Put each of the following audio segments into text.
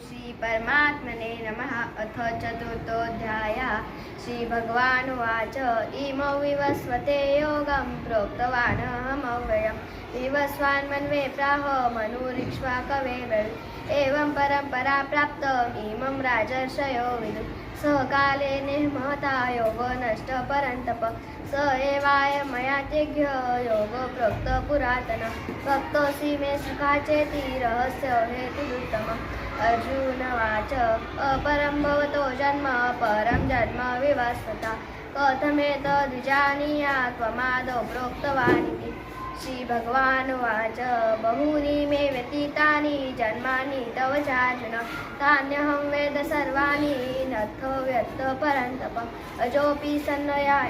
श्री परमात्मने नमः। अथ चतुर्थोऽध्यायः। श्रीभगवानुवाच। इमौ विवस्वते योगं प्रोक्तवानहमव्ययं विवस्वान्मन्वे प्राह मनुरिक्ष्वा कवे एवं परम्परा प्राप्तमिमं राजर्षयो विदु। सः काले निर्महता योगो नष्ट परन्तप। स एवाय मया तेभ्य योग प्रोक्त पुरातन। भक्तोऽसि मे सुखा चेति रहस्य हेतुरुत्तमम् अर्जुनवाच अपरं भवतो जन्म, परं जन्म विवस्वता कथमेतद्विजानीया त्वमादौ प्रोक्तवानिति। श्रीभगवानुवाच बहूनि मे व्यतीतानि, जन्मानि तव चार्जुन। तान्यहं वेद सर्वाणि नथो व्यक्त परन्तप। अजोऽपि सन्नया,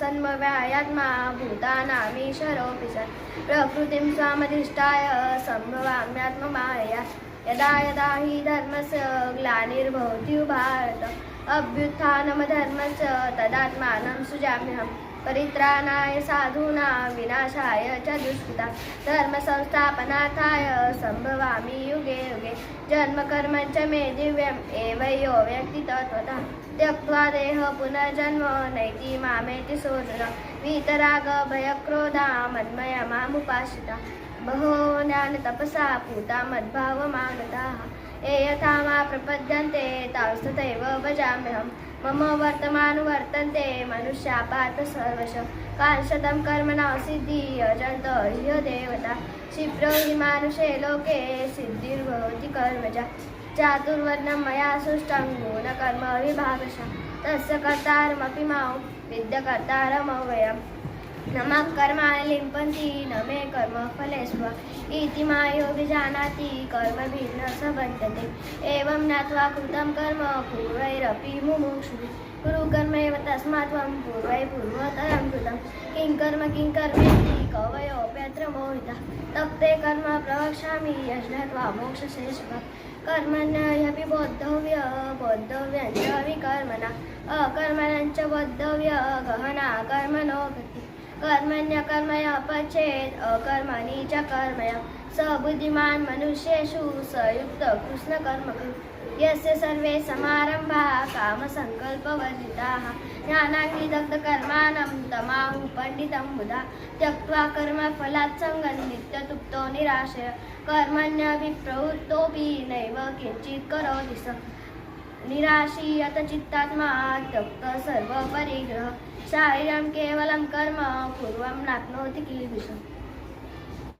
सन्मव्यायात्मा भूतानामीश्वरोऽपि सन् प्रकृतिं स्वामधिष्ठाय, सम्भवाम्यात्ममायया। यदा यदा हि धर्मस्य ग्लानिर्भवति भारत अभ्युत्थानमधर्मस्य तदात्मानं सृजाम्यहं परित्राणाय साधूनां विनाशाय च दुष्कृता। धर्मसंस्थापनार्थाय सम्भवामि युगे युगे। जन्मकर्म च मे दिव्यम् व्यक्ति तत्त्वतः त्यक्त्वा देह पुनर्जन्म, नैति मामेति सोदर। वीतरागभयक्रोधा मन्मया मामुपाश्रिता। बहो ज्ञानतपसा, पूता मद्भावमागताः। ये यथा प्रपद्यन्ते भजाम्यहं मम वर्तमानुवर्तन्ते मनुष्या पात सर्वश। कांशतं कर्मणा सिद्धि यजन्त ह्य देवता। क्षिप्रो हि मानुषे लोके, सिद्धिर्भवति कर्मजा। चातुर्वर्णं मया सृष्टं गुणकर्म विभागशः तस्य कर्तारमपि माँ, विद्यकर्तारमव्ययम्। નમા કર્મા લિમ્પંતિ નમે કર્મ ફલેશ્વ ઇતિ માયોગી જાનાતિ કર્મ ભિન્ન સંબંધતે એવમ જ્ઞાત્વા કૃતમ કર્મ પૂર્વૈરપી મુમુક્ષુ ગુરુ કર્મૈવ તસ્માત્ ત્વં પૂર્વૈ પૂર્વતરં કૃતમ કિં કર્મ કિં કર્મેતિ કવયોપ્યત્ર મોહિતા તપ્તે કર્મ પ્રવક્ષ્યામિ યજ્ઞત્વા મોક્ષશેષવ કર્મણ્યપી બોદ્ધવ્ય બોદ્ધવ્યં ચ વિકર્મણા અકર્મણં ચ બોદ્ધવ્ય ગહના કર્મનો ગતિ कर्मण्यकर्मया पचेत् अकर्मणि च कर्मय। स बुद्धिमान् मनुष्येषु स युक्तकृष्णकर्मकृ यस्य सर्वे समारम्भाः कामसङ्कल्पवर्जिताः। ज्ञानाग्निदग्धकर्माणं तमाहु पण्डितं बुधा। त्यक्त्वा कर्मफलात् सङ्गं नित्यतुप्तो निराशय। कर्मण्यभिप्रवृत्तोऽपि नैव किञ्चित् करोति स। નિરાશીયત ચિત્તાત્મા ત્યક્ત સર્વ પરિગ્રહ શારીરમ કેવલમ કર્મ પૂર્વમ નાપ્નોતિ કિલ